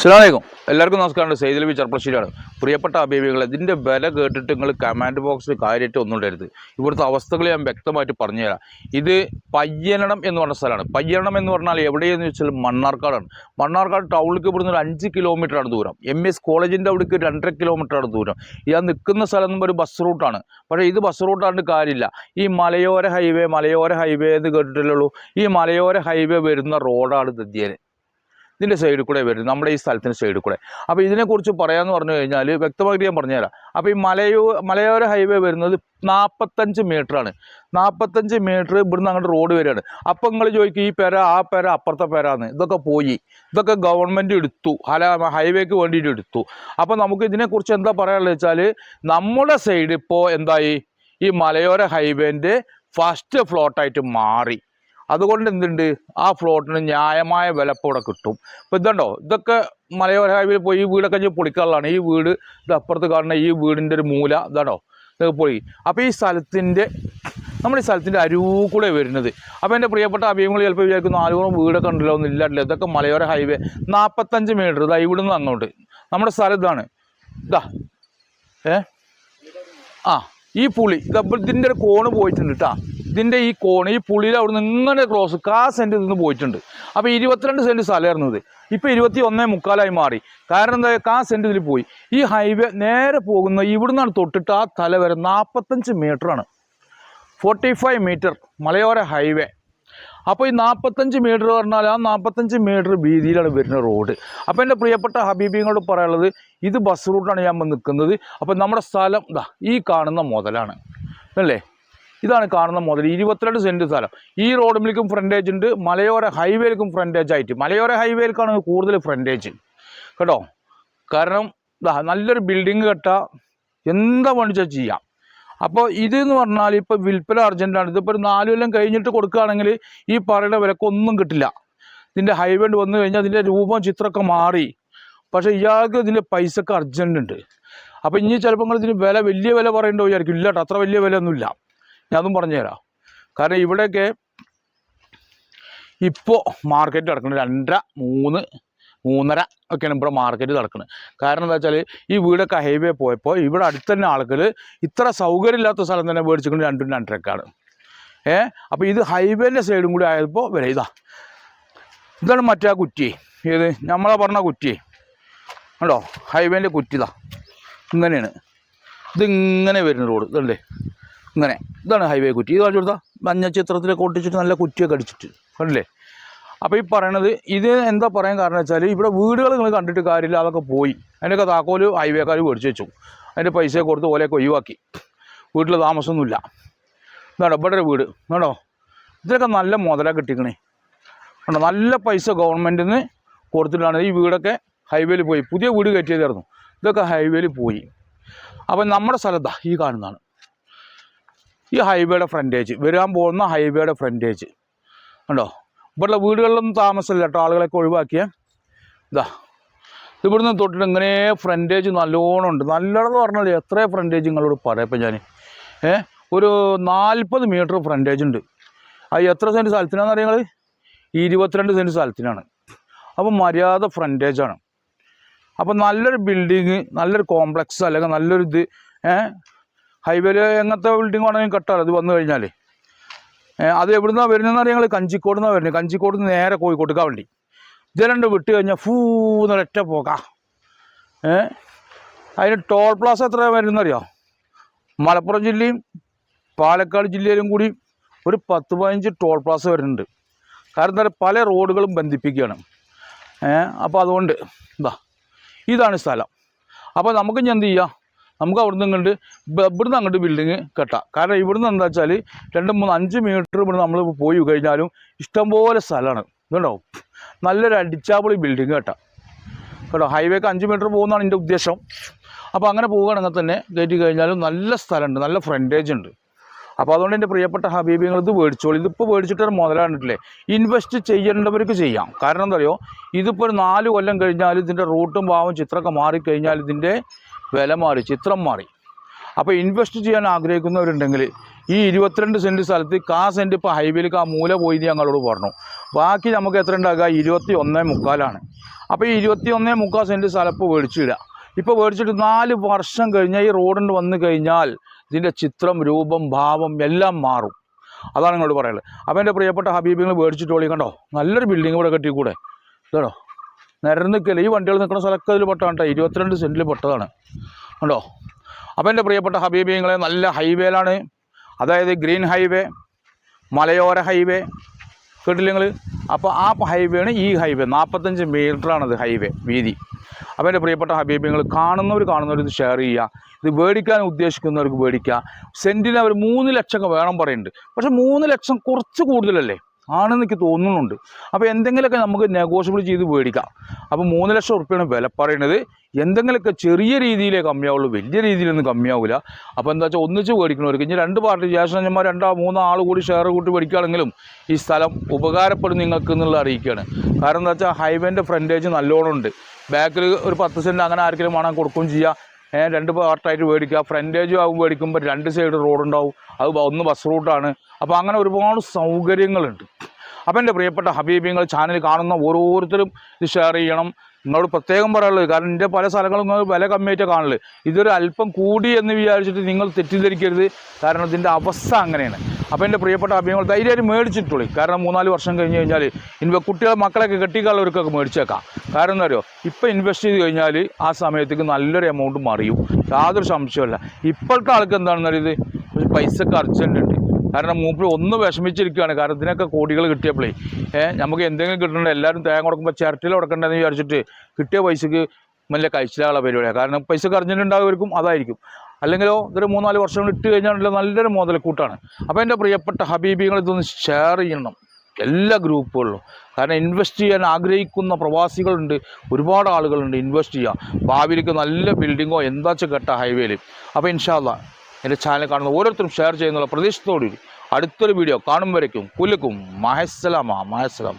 അസ്സലാമലൈക്കും. എല്ലാവർക്കും നമസ്കാരം സെയ്ദ് ബി ചെർപ്പശ്ശേരിയാണ്. പ്രിയപ്പെട്ട അഭിമുഖങ്ങൾ ഇതിന്റെ വില കേട്ടിട്ട് നിങ്ങൾ കമാൻഡ് ബോക്സിൽ കാര്യമായിട്ട് ഒന്നും ഉണ്ടരുത് ഇവിടുത്തെ അവസ്ഥകൾ ഞാൻ വ്യക്തമായിട്ട് പറഞ്ഞുതരാം. ഇത് പയ്യനടം എന്ന് പറഞ്ഞ സ്ഥലമാണ്. പയ്യനടം എന്ന് പറഞ്ഞാൽ എവിടെയെന്ന് വെച്ചാൽ മണ്ണാർക്കാടാണ്. മണ്ണാർക്കാട് ടൗണിലേക്ക് ഇവിടുന്ന് ഒരു അഞ്ച് കിലോമീറ്ററാണ് ദൂരം. എം എസ് കോളേജിന്റെ അവിടേക്ക് രണ്ടര കിലോമീറ്ററാണ് ദൂരം. ഞാൻ നിൽക്കുന്ന സ്ഥലം ഒരു ബസ് റൂട്ടാണ് പക്ഷേ ഇത് ബസ് റൂട്ടാണ്ട് കാര്യമില്ല. ഈ മലയോര ഹൈവേ മലയോര ഹൈവേ എന്ന് കേട്ടിട്ടില്ലേ ഉള്ളൂ. ഈ മലയോര ഹൈവേ വരുന്ന റോഡാണ് ദദ്യേന് ഇതിന്റെ സൈഡിൽ കൂടെ വരുന്നത് നമ്മുടെ ഈ സ്ഥലത്തിന്റെ സൈഡിൽ കൂടെ. അപ്പോൾ ഇതിനെക്കുറിച്ച് പറയാമെന്ന് പറഞ്ഞു കഴിഞ്ഞാൽ വ്യക്തമായിട്ട് ഞാൻ പറഞ്ഞുതരാം. അപ്പോൾ ഈ മലയോ മലയോര ഹൈവേ വരുന്നത് നാൽപ്പത്തഞ്ച് ആണ്. നാൽപ്പത്തഞ്ച് മീറ്റർ ഇവിടുന്ന് അങ്ങോട്ട് റോഡ് വരികയാണ് അപ്പം നിങ്ങൾ ചോദിക്കും ഈ പേര ആ പേര അപ്പുറത്തെ പേരാന്ന്. ഇതൊക്കെ പോയി. ഇതൊക്കെ ഗവൺമെന്റ് എടുത്തു. ഹല ഹൈവേക്ക് വേണ്ടിയിട്ട് എടുത്തു. അപ്പോൾ നമുക്ക് ഇതിനെക്കുറിച്ച് എന്താ പറയാനുള്ളത് വെച്ചാൽ നമ്മുടെ സൈഡ് ഇപ്പോൾ എന്തായി? ഈ മലയോര ഹൈവേന്റെ ഫസ്റ്റ് ഫ്ലോട്ടായിട്ട് മാറി. അതുകൊണ്ട് എന്തുണ്ട്? ആ ഫ്ലോട്ടിന് ന്യായമായ വിലപ്പ് ഇവിടെ കിട്ടും. ഇപ്പോൾ ഇതുണ്ടോ? ഇതൊക്കെ മലയോര ഹൈവേയിൽ പോയി ഈ വീടൊക്കെ ഞാൻ പൊളിക്കാനുള്ളതാണ്. ഈ വീട് ഇത് അപ്പുറത്ത് കാണുന്ന ഈ വീടിന്റെ ഒരു മൂല ഇതാണോ? ഇതൊക്കെ പൊളി. അപ്പോൾ ഈ സ്ഥലത്തിന്റെ നമ്മുടെ ഈ സ്ഥലത്തിന്റെ അരുവ് കൂടെ വരുന്നത്. അപ്പോൾ എന്റെ പ്രിയപ്പെട്ട അഭിമുഖങ്ങൾ ചിലപ്പോൾ വിചാരിക്കും നാലുകൂറും വീടൊക്കെ ഉണ്ടല്ലോ ഒന്നും ഇല്ലാട്ടില്ല ഇതൊക്കെ മലയോര ഹൈവേ നാൽപ്പത്തഞ്ച് മീറ്റർ ഇതാ ഇവിടെ നിന്ന് അങ്ങോട്ട്. നമ്മുടെ സ്ഥലം ഇതാണ്. ഇതാ ഏ? ആ ഈ പുളി. ഇതിന്റെ ഒരു കോണ് പോയിട്ടുണ്ട് കേട്ടോ ഇതിന്റെ ഈ കോണ് ഈ അവിടെ നിന്ന് ഇങ്ങനെ ക്രോസ് കാ സെന്റ് നിന്ന് പോയിട്ടുണ്ട്. അപ്പോൾ ഇരുപത്തിരണ്ട് സെന്റ് സ്ഥലമായിരുന്നു ഇത്. ഇപ്പോൾ ഇരുപത്തി ഒന്നേ മുക്കാലായി മാറി. കാരണം എന്താ കാ സെന്റ് ഇതിൽ പോയി. ഈ ഹൈവേ നേരെ പോകുന്ന ഇവിടുന്നാണ് തൊട്ടിട്ട് ആ തല വരെ നാൽപ്പത്തഞ്ച് മീറ്ററാണ് ഫോർട്ടി ഫൈവ് മീറ്റർ മലയോര ഹൈവേ അപ്പോൾ ഈ നാൽപ്പത്തഞ്ച് മീറ്റർ പറഞ്ഞാൽ ആ നാൽപ്പത്തഞ്ച് മീറ്റർ വീതിയിലാണ് വരുന്ന റോഡ് അപ്പോൾ എന്റെ പ്രിയപ്പെട്ട ഹബീബിങ്ങളോട് പറയാനുള്ളത് ഇത് ബസ് റൂട്ടാണ് ഞാൻ നിൽക്കുന്നത്. അപ്പോൾ നമ്മുടെ സ്ഥലം ഈ കാണുന്ന മുതലാണ്. അല്ലേ? ഇതാണ് കാണുന്ന മുതൽ ഇരുപത്തിരണ്ട് സെന്റ് സ്ഥലം. ഈ റോഡിലേക്കും ഫ്രണ്ടേജ് ഉണ്ട്. മലയോര ഹൈവേയിലേക്കും ഫ്രണ്ടേജ് ആയിട്ട്. മലയോര ഹൈവേയിലേക്കാണ് കൂടുതൽ ഫ്രണ്ടേജ് കേട്ടോ? കാരണം നല്ലൊരു ബിൽഡിങ് കെട്ട എന്താ വേണിച്ചാൽ ചെയ്യാം. അപ്പോൾ എന്ന് പറഞ്ഞാൽ ഇപ്പോൾ വിൽപ്പന അർജന്റാണ് ഇതിപ്പോൾ ഒരു നാല് കൊല്ലം കഴിഞ്ഞിട്ട് കൊടുക്കുകയാണെങ്കിൽ ഈ പറയുന്ന വിലക്കൊന്നും കിട്ടില്ല. ഇതിന്റെ ഹൈവേ വന്നു കഴിഞ്ഞാൽ അതിന്റെ രൂപം ചിത്രമൊക്കെ മാറി. പക്ഷേ ഇയാൾക്ക് ഇതിന്റെ പൈസക്ക് അർജന്റ് ഉണ്ട്. അപ്പോൾ ഇനി ചിലപ്പോൾ നിങ്ങൾ ഇതിന് വില വലിയ വില പറയേണ്ടോ വിചാരിക്കും. ഇല്ല അത്ര വലിയ വിലയൊന്നുമില്ല. ഞാൻ അതും പറഞ്ഞുതരാം. കാരണം ഇവിടെയൊക്കെ ഇപ്പോൾ മാർക്കറ്റ് നടക്കുന്നത് രണ്ടര മൂന്ന് മൂന്നര ഒക്കെയാണ് ഇവിടെ മാർക്കറ്റ് നടക്കുന്നത് കാരണം എന്താ വെച്ചാൽ ഈ വീടൊക്കെ ഹൈവേ പോയപ്പോൾ ഇവിടെ അടുത്ത് തന്നെ ആളുകൾ ഇത്ര സൗകര്യമില്ലാത്ത സ്ഥലം തന്നെ മേടിച്ചിട്ടുണ്ട് രണ്ടും രണ്ടരക്കാണ്. ഏ? അപ്പോൾ ഇത് ഹൈവേന്റെ സൈഡും കൂടി ആയപ്പോൾ വില ഇതാ. ഇതാണ് മറ്റേ കുറ്റി. ഏത്? നമ്മളെ പറഞ്ഞ കുറ്റി. കണ്ടോ? ഹൈവേന്റെ കുറ്റിതാ ഇങ്ങനെയാണ്. ഇതിങ്ങനെ വരുന്ന റോഡ് ഇതല്ലേ ഇങ്ങനെ. ഇതാണ് ഹൈവേ കുറ്റി. ഇത് കാണിച്ചു കൊടുത്താൽ മഞ്ഞ ചിത്രത്തിലൊക്കെ ഒട്ടിച്ചിട്ട് നല്ല കുറ്റിയൊക്കെ അടിച്ചിട്ട്. കണ്ടില്ലേ? അപ്പോൾ ഈ പറയണത് ഇത് എന്താ പറയാൻ കാരണം വെച്ചാൽ ഇവിടെ വീടുകൾ നിങ്ങൾ കണ്ടിട്ട് കാര്യമില്ല അതൊക്കെ പോയി. അതിന്റെയൊക്കെ താക്കോൽ ഹൈവേക്കാർ മേടിച്ച് വെച്ചു. അതിന്റെ പൈസ കൊടുത്ത് ഓലെയൊക്കെ ഒഴിവാക്കി. വീട്ടിൽ താമസമൊന്നുമില്ല. ഇതാണ്? ഇവിടെ ഒരു വീട്. വേണോ ഇതിനൊക്കെ നല്ല മുതല കിട്ടിക്കണേ. കണ്ടോ? നല്ല പൈസ ഗവൺമെന്റിൽ നിന്ന് കൊടുത്തിട്ടാണ് ഈ വീടൊക്കെ ഹൈവേയിൽ പോയി. പുതിയ വീട് കയറ്റിയതായിരുന്നു. ഇതൊക്കെ ഹൈവേയിൽ പോയി. അപ്പം നമ്മുടെ സ്ഥലത്താണ് ഈ കാണുന്നതാണ്. ഈ ഹൈവേയുടെ ഫ്രണ്ടേജ് വരാൻ പോകുന്ന ഹൈവേയുടെ ഫ്രണ്ടേജ് ഉണ്ടോ ഇവിടെയുള്ള വീടുകളിലൊന്നും താമസമില്ല കേട്ടോ. ആളുകളൊക്കെ ഒഴിവാക്കിയ. ഇതാ ഇവിടുന്ന് തൊട്ടിട്ട് ഇങ്ങനെ ഫ്രണ്ടേജ് നല്ലോണം ഉണ്ട്. നല്ലതെന്ന് പറഞ്ഞാൽ എത്ര ഫ്രണ്ടേജ് നിങ്ങളോട് പറയാം ഇപ്പം ഞാൻ. ഏ? ഒരു നാൽപ്പത് മീറ്റർ ഫ്രണ്ടേജ് ഉണ്ട്. അത് എത്ര സെന്റ് സ്ഥലത്തിനാണെന്ന് അറിയാം നിങ്ങൾ ഇരുപത്തിരണ്ട് സെന്റ് സ്ഥലത്തിനാണ്. അപ്പോൾ മര്യാദ ഫ്രണ്ടേജാണ് അപ്പോൾ നല്ലൊരു ബിൽഡിങ് നല്ലൊരു കോംപ്ലക്സ് അല്ലെങ്കിൽ നല്ലൊരു ഇത് ഹൈവേയിൽ എങ്ങനത്തെ ബിൽഡിംഗ് വേണമെങ്കിലും കെട്ടാറ് ഇത് വന്നു കഴിഞ്ഞാൽ അത് എവിടുന്നാണ് വരുന്നതെന്ന് അറിയാം കഞ്ചിക്കോട് നിന്നാണ് വരുന്നത് കഞ്ചിക്കോട് നിന്ന് നേരെ കോഴിക്കോട്ടേക്കാ വണ്ടി ഇത് രണ്ട് വിട്ട് കഴിഞ്ഞാൽ ഒറ്റ പോക്കാ ഏ അതിന് ടോൾ പ്ലാസ എത്ര വരുന്നറിയോ മലപ്പുറം ജില്ലയും പാലക്കാട് ജില്ലയിലും കൂടി ഒരു പത്ത് പതിനഞ്ച് ടോൾ പ്ലാസ വരുന്നുണ്ട്. കാരണം എന്താ പല റോഡുകളും ബന്ധിപ്പിക്കുകയാണ്. അപ്പോൾ അതുകൊണ്ട് ഇതാ ഇതാണ് സ്ഥലം. അപ്പോൾ നമുക്ക് ഇനി എന്ത് ചെയ്യാം? നമുക്ക് അവിടുന്ന് ഇങ്ങോട്ട് ഇവിടുന്ന് അങ്ങോട്ട് ബിൽഡിങ് കെട്ടാം. കാരണം ഇവിടുന്ന് എന്താ വെച്ചാൽ രണ്ട് മൂന്ന് അഞ്ച് മീറ്റർ ഇവിടെ നമ്മൾ പോയി കഴിഞ്ഞാലും ഇഷ്ടംപോലെ സ്ഥലമാണ്. ഇതുണ്ടോ? നല്ലൊരു അടിച്ചാപ്പൊളി ബിൽഡിങ് കെട്ടാം. കേട്ടോ? ഹൈവേക്ക് അഞ്ച് മീറ്റർ പോകുന്നതാണ് എന്റെ ഉദ്ദേശം. അപ്പോൾ അങ്ങനെ പോവുകയാണെങ്കിൽ തന്നെ കയറ്റി കഴിഞ്ഞാലും നല്ല സ്ഥലമുണ്ട്. നല്ല ഫ്രണ്ടേജ് ഉണ്ട്. അപ്പോൾ അതുകൊണ്ട് എന്റെ പ്രിയപ്പെട്ട ഹബീബിങ്ങൾ ഇത് മേടിച്ചോളൂ. ഇതിപ്പോൾ മേടിച്ചിട്ടൊരു മുതലാണിട്ടില്ലേ ഇൻവെസ്റ്റ് ചെയ്യേണ്ടവർക്ക് ചെയ്യാം. കാരണം എന്താ പറയുക ഇതിപ്പോൾ ഒരു നാല് കൊല്ലം കഴിഞ്ഞാൽ ഇതിന്റെ റൂട്ടും ഭാവം ചിത്രമൊക്കെ മാറിക്കഴിഞ്ഞാൽ ഇതിന്റെ വില മാറി ചിത്രം മാറി. അപ്പോൾ ഇൻവെസ്റ്റ് ചെയ്യാൻ ആഗ്രഹിക്കുന്നവരുണ്ടെങ്കിൽ ഈ ഇരുപത്തിരണ്ട് സെന്റ് സ്ഥലത്ത് കാ സെന്റ് ഇപ്പോൾ ഹൈവേയിലേക്ക് ആ മൂല പോയി ഞങ്ങളോട് പറഞ്ഞു. ബാക്കി നമുക്ക് എത്ര ഉണ്ടാകുക? ഇരുപത്തി ഒന്നേ മുക്കാലാണ്. അപ്പോൾ ഈ ഇരുപത്തി ഒന്നേ മുക്കാൽ സെന്റ് സ്ഥലം ഇപ്പോൾ മേടിച്ചിടുക. ഇപ്പോൾ മേടിച്ചിട്ട് നാല് വർഷം കഴിഞ്ഞാൽ ഈ റോഡിന് വന്നു കഴിഞ്ഞാൽ ഇതിന്റെ ചിത്രം രൂപം ഭാവം എല്ലാം മാറും. അതാണ് നിങ്ങളോട് പറയുന്നത് അപ്പോൾ എന്റെ പ്രിയപ്പെട്ട ഹബീബിങ്ങൾ മേടിച്ചിട്ട് കണ്ടോ? നല്ലൊരു ബിൽഡിംഗ് ഇവിടെ കെട്ടിക്കൂടെ? ഇതാണോ? നിരന്നിക്കൽ ഈ വണ്ടികൾ നിൽക്കുന്ന സ്ഥലമൊക്കെ ഇതിൽ പെട്ടതാണ് കേട്ടോ. ഇരുപത്തിരണ്ട് സെന്റിൽ പെട്ടതാണ്. ഉണ്ടോ അപ്പോൾ എന്റെ പ്രിയപ്പെട്ട ഹബീബിങ്ങളെ നല്ല ഹൈവേയിലാണ്. അതായത് ഗ്രീൻ ഹൈവേ മലയോര ഹൈവേ കേട്ടില്ല നിങ്ങൾ അപ്പോൾ ആ ഹൈവേയാണ് ഈ ഹൈവേ. നാൽപ്പത്തഞ്ച് മീറ്ററാണത് ഹൈവേ വീതി. അപ്പോൾ എന്റെ പ്രിയപ്പെട്ട ഹബീബിങ്ങൾ കാണുന്നവർ കാണുന്നവർ ഇത് ഷെയർ ചെയ്യുക. ഇത് മേടിക്കാൻ ഉദ്ദേശിക്കുന്നവർക്ക് മേടിക്കുക സെന്റിന് അവർ മൂന്ന് ലക്ഷം വേണം പറയുന്നുണ്ട്. പക്ഷേ മൂന്ന് ലക്ഷം കുറച്ച് കൂടുതലല്ലേ? ആണെന്ന് എനിക്ക് തോന്നുന്നുണ്ട്. അപ്പോൾ എന്തെങ്കിലുമൊക്കെ നമുക്ക് നെഗോഷ്യബിൾ ചെയ്ത് മേടിക്കാം. അപ്പോൾ മൂന്ന് ലക്ഷം ഉറുപ്പ്യാണ് വില പറയുന്നത്. എന്തെങ്കിലുമൊക്കെ ചെറിയ രീതിയിലേ കമ്മിയാവുള്ളൂ. വലിയ രീതിയിലൊന്നും കമ്മിയാവില്ല അപ്പോൾ എന്താ വെച്ചാൽ ഒന്നിച്ച് മേടിക്കണവർക്ക് ഇനി രണ്ട് പാർട്ടി ജ്യേഷ്ഠന്മാർ രണ്ടോ മൂന്നോ ആൾ കൂടി ഷെയർ കൂട്ടി മേടിക്കുകയാണെങ്കിലും ഈ സ്ഥലം ഉപകാരപ്പെടും നിങ്ങൾക്ക് എന്നുള്ള അറിയിക്കുകയാണ്. കാരണം എന്താ വെച്ചാൽ ഹൈവേന്റെ ഫ്രണ്ടേജ് നല്ലോണം ഉണ്ട്. ബാക്കിൽ ഒരു പത്ത് സെന്റ് അങ്ങനെ ആർക്കെങ്കിലും വേണം കൊടുക്കുകയും ചെയ്യാം. ഏ, രണ്ട് പാർട്ടായിട്ട് മേടിക്കുക. ഫ്രണ്ടേജും ആകും മേടിക്കുമ്പോൾ രണ്ട് സൈഡ് റോഡ് ഉണ്ടാവും അത് ഒന്ന് ബസ് റൂട്ടാണ് അപ്പോൾ അങ്ങനെ ഒരുപാട് സൗകര്യങ്ങളുണ്ട്. അപ്പം എന്റെ പ്രിയപ്പെട്ട ഹബീബിങ്ങൾ ചാനൽ കാണുന്ന ഓരോരുത്തരും ഇത് ഷെയർ ചെയ്യണം. നിങ്ങളോട് പ്രത്യേകം പറയാനുള്ളത് കാരണം എന്റെ പല സ്ഥലങ്ങളും നിങ്ങൾ വില കമ്മിയായിട്ട് കാണൽ. ഇതൊരു അല്പം കൂടി എന്ന് വിചാരിച്ചിട്ട് നിങ്ങൾ തെറ്റിദ്ധരിക്കരുത്. കാരണം ഇതിന്റെ അവസ്ഥ അങ്ങനെയാണ്. അപ്പോൾ എന്റെ പ്രിയപ്പെട്ട അഭിമുഖങ്ങൾ ധൈര്യമായിട്ട് മേടിച്ചിട്ടുള്ളൂ. കാരണം മൂന്നാൽ വർഷം കഴിഞ്ഞ് കഴിഞ്ഞാൽ ഇൻവ കുട്ടികളെ മക്കളൊക്കെ കെട്ടിക്കാളവർക്കൊക്കെ മേടിച്ചേക്കാം. കാരണം എന്താ പറയുക ഇപ്പോൾ ഇൻവെസ്റ്റ് ചെയ്ത് കഴിഞ്ഞാൽ ആ സമയത്തേക്ക് നല്ലൊരു എമൗണ്ട് മറിയും. യാതൊരു സംശയമല്ല ഇപ്പോഴത്തെ ആൾക്ക് എന്താണെന്ന് അറിയത് ഒരു പൈസക്ക് അർജന്റ് ഉണ്ട് കാരണം മൂപ്പിൽ ഒന്ന് വിഷമിച്ചിരിക്കുകയാണ്. കാരണം ഇതിനൊക്കെ കോടികൾ കിട്ടിയപ്പോഴേ ഏഹ് നമുക്ക് എന്തെങ്കിലും കിട്ടണ്ടേ? എല്ലാവരും തേങ്ങ കൊടുക്കുമ്പോൾ ചിരട്ടിൽ കൊടുക്കണ്ടെന്ന് വിചാരിച്ചിട്ട് കിട്ടിയ പൈസക്ക് നല്ല കഴിച്ചിട്ടുള്ള പരിപാടിയാണ് കാരണം പൈസ കറിഞ്ഞിട്ടുണ്ടാകും അതായിരിക്കും. അല്ലെങ്കിലോ ഇതൊരു മൂന്നാൽ വർഷം ഇട്ട് കഴിഞ്ഞാൽ നല്ലൊരു മുതൽക്കൂട്ടാണ്. അപ്പോൾ എന്റെ പ്രിയപ്പെട്ട ഹബീബികൾ ഇതൊന്ന് ഷെയർ ചെയ്യണം. എല്ലാ ഗ്രൂപ്പുകളിലും. കാരണം ഇൻവെസ്റ്റ് ചെയ്യാൻ ആഗ്രഹിക്കുന്ന പ്രവാസികളുണ്ട്. ഒരുപാട് ആളുകളുണ്ട് ഇൻവെസ്റ്റ് ചെയ്യുക ഭാവിയിലേക്ക് നല്ല ബിൽഡിങ്ങോ എന്താ വെച്ചാൽ കേട്ട ഹൈവേയിൽ അപ്പോൾ ഇൻഷാല്ല എന്റെ ചാനൽ കാണുന്ന ഓരോരുത്തരും ഷെയർ ചെയ്യുന്നുള്ള പ്രതീക്ഷത്തോടുകൂടി അടുത്തൊരു വീഡിയോ കാണുമ്പോഴേക്കും കുലുക്കും മഹസ്സലാമ മഹസ്സലാമ.